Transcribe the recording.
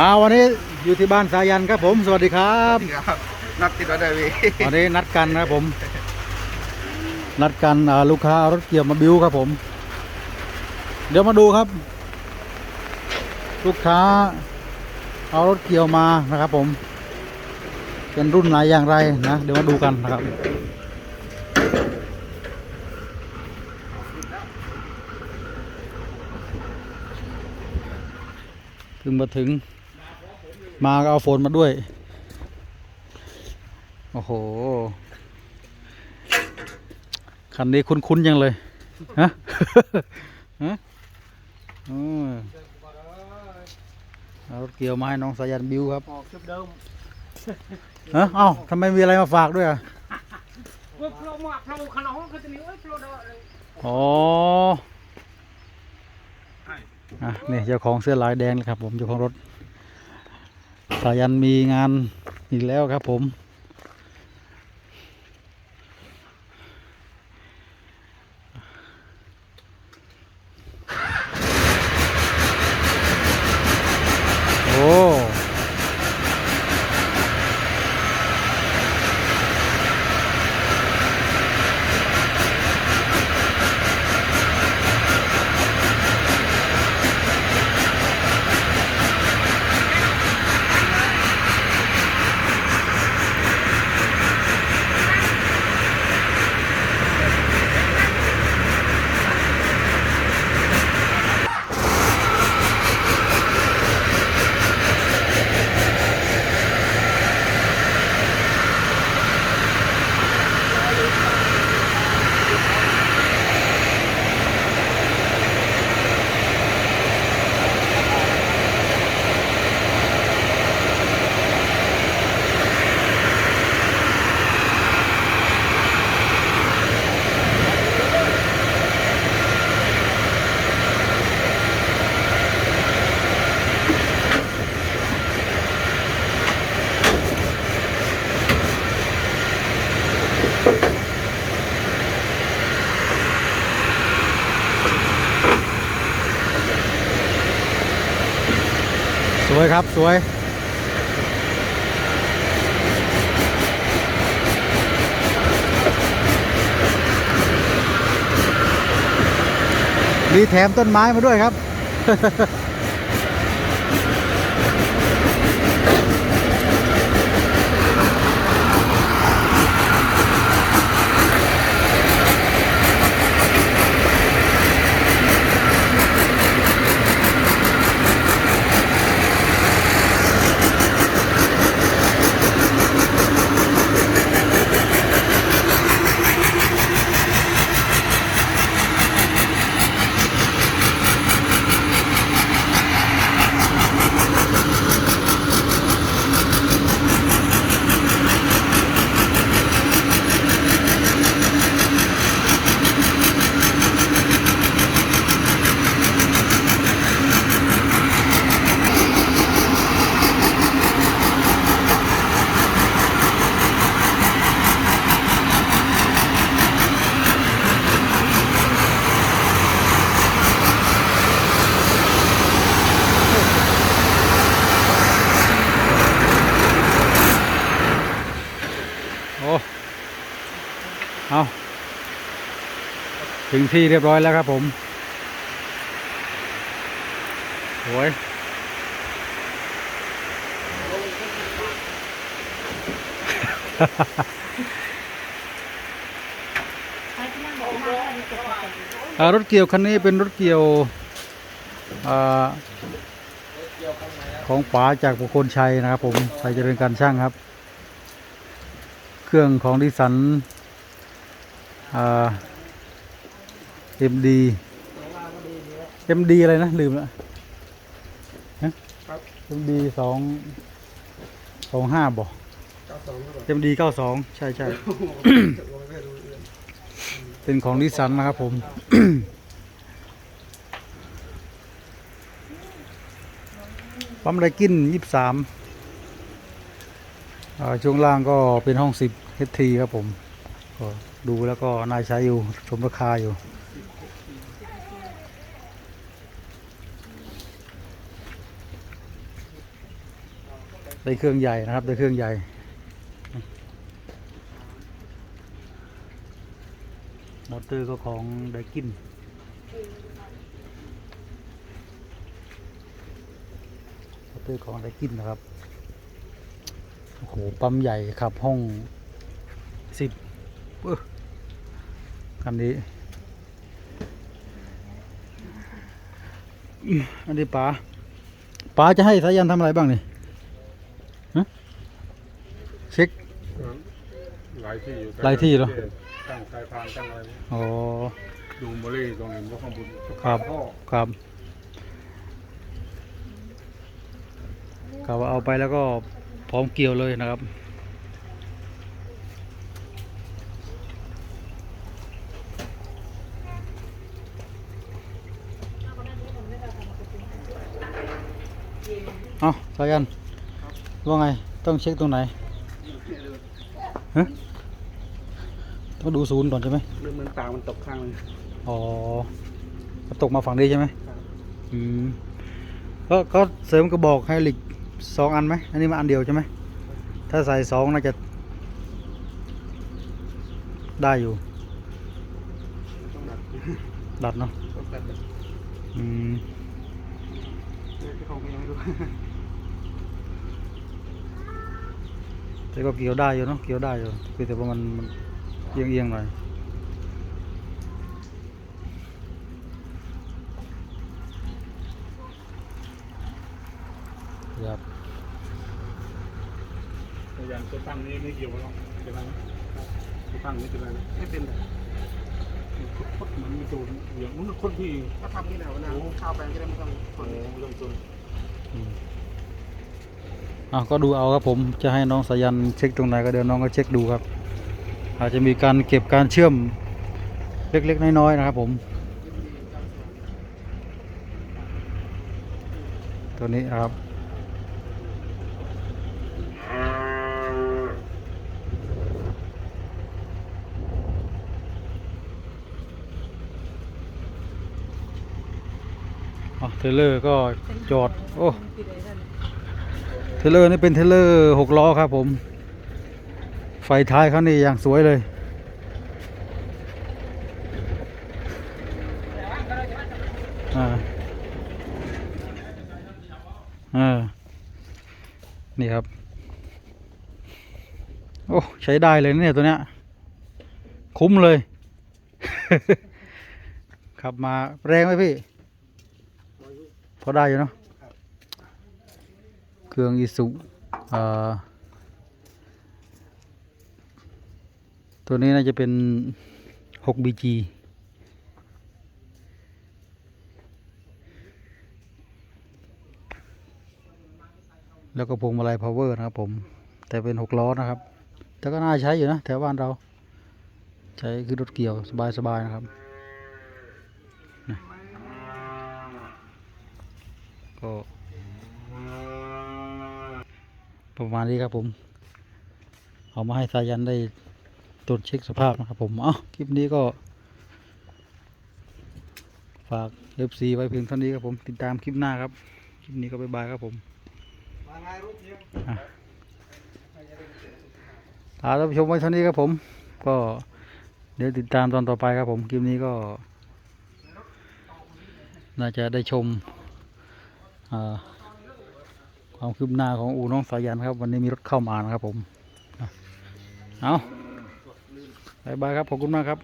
อ่าวันนี้อยู่ที่บ้านสายันครับผม สวัสดีครับครับ นัดติดไว้ได้พี่วันนี้นัดกันนะครับผม นัดกันอ่าลูกค้าเอารถเกี่ยวมาบิวครับผม เดี๋ยวมาดูครับ ลูกค้า เอารถเกี่ยวมานะครับผม เป็นรุ่นไหนอย่างไรนะเดี๋ยวมาดูกันนะครับถึงมาถึง มาก็เอาโฟนมาด้วย โอ้โห คันนี้คุ้นๆยังเลย ฮะ ฮะอืมเอารถเกี่ยวมาให้น้องสายันบิวครับออกชุดเดิมฮะเอ้าทำไมมีอะไรมาฝากด้วยอะเพื่อโปรมาโปรขนมก็จะมีไว้โปรดเลยอ๋ออะนี่เจ้าของเสื้อลายแดงเลยครับผมเจ้าของรถ สายันมีงานอีกแล้วครับผม วยครับ สวยมีแถมต้นไม้มาด้วยครับ ถึงที่เรียบร้อยแล้วครับผมโอ้ยอ่ารถเกี่ยวคันนี้เป็นรถเกี่ยวอของป๋าจากบุคคลชัยนะครับผมชัยเจริญการช่างครับ เครื่องของดิสันอ่า MD MD อะไรนะ ลืมละฮะ MD สองสองห้าบอก MD เก้าสองใช่ใช่เป็นของดิสันนะครับผมปั๊มไรกินยี่สามช่วงล่างก็เป็นห้องสิบเฮทีครับผม ก็ดูแล้วก็นายใช้อยู่สมราคาอยู่ ได้เครื่องใหญ่นะครับ ได้เครื่องใหญ่ มอเตอร์ก็ของไดกินมอเตอร์ของไดกินนะครับ โอ้โห ปั๊มใหญ่ครับห้องสิบอันนี้อันนี้ป๋าป๋าจะให้สายันทำอะไรบ้างนี่ฮะเช็ค หลายที่อยู่หลายที่เหรอ ตั้งสายพานตั้งอะไรอ๋อ ดูโมลี่ตรงนี้ว่าข้างบนครับท่อครับกะว่าเอาไปแล้วก็พร้อมเกี่ยวเลยนะครับ เอาสายันว่าไง ต้องเช็คตรงไหนฮะ ต้องดูศูนย์ก่อนใช่ไหมเรื่องมันตามันตกข้างเลยอ๋อก็ตกมาฝั่งนี้ใช่ไหมครับอืมก็ก็เสริมกระบอกไฮดรอลิกสองอันไหมอันนี้มาอันเดียวใช่ไหมถ้าใส่สองน่าจะ ได้อยู่ต้องดัดดัดเนาะต้องดัดแบบอืมที่เขายังไม่รู้แต่ก็เกี่ยวได้อยู่เนาะเกี่ยวได้อยู่คือแต่ว่ามันมัน เอียงเอียงๆหน่อยครับพยายามตัวตั้งนี้ไม่เกี่ยวกับเราเป็นไรไหมตัวตั้งนี้เป็นไรไหมไม่เป็นไรคดเหมือนมีตัวเหวี่ยงมันคนที่ก็ทำนี่แหละวันนั้นข้าวไปก็ได้ไม่ต้องคโอ้นเริ่มต้นอืมอะก็ดูเอาครับผมจะให้น้องสายันเช็คตรงไหนก็เดี๋ยวน้องก็เช็คดูครับ อาจจะมีการเก็บการเชื่อมเล็กๆ น้อยๆนะครับผม ตัวนี้นะครับเทเลอร์ก็จอด โอ้ เทเลอร์นี่เป็นเทเลอร์หกล้อครับผม ฟท้ายเขานี่อย่างสวยเลย อ่า อ่า นี่ครับ โอ้ ใช้ได้เลยนะเนี่ยตัวเนี้ย คุ้มเลย ขับมาแรงไหมพี่ พอได้อยู่เนาะ เครื่องอีสุอ่า ตัวนี้น่าจะเป็น 6BG แล้วก็พวงมาลัย power นะครับผม แต่เป็น 6 ล้อนะครับ แต่ก็น่าใช้อยู่นะแถวบ้านเรา ใช้คือรถเกี่ยวสบายๆนะครับ ก็ ประมาณนี้ครับผม เอามาให้สายันได้ ตรวจเช็คสภาพนะครับผมเอ้าคลิปนี้ก็ ฝาก FC ไว้เพียงเท่านี้ครับผม ติดตามคลิปหน้าครับ คลิปนี้ก็บ๊ายบายครับผมลาท่านผู้ชมไว้เท่านี้ครับผม ก็เดี๋ยวติดตามตอนต่อไปครับผม คลิปนี้ก็ น่าจะได้ชมความคืบหน้าของอูน้องสายันครับ วันนี้มีรถเข้ามานะครับผมอะเอา บายบายครับ ขอบคุณมากครับ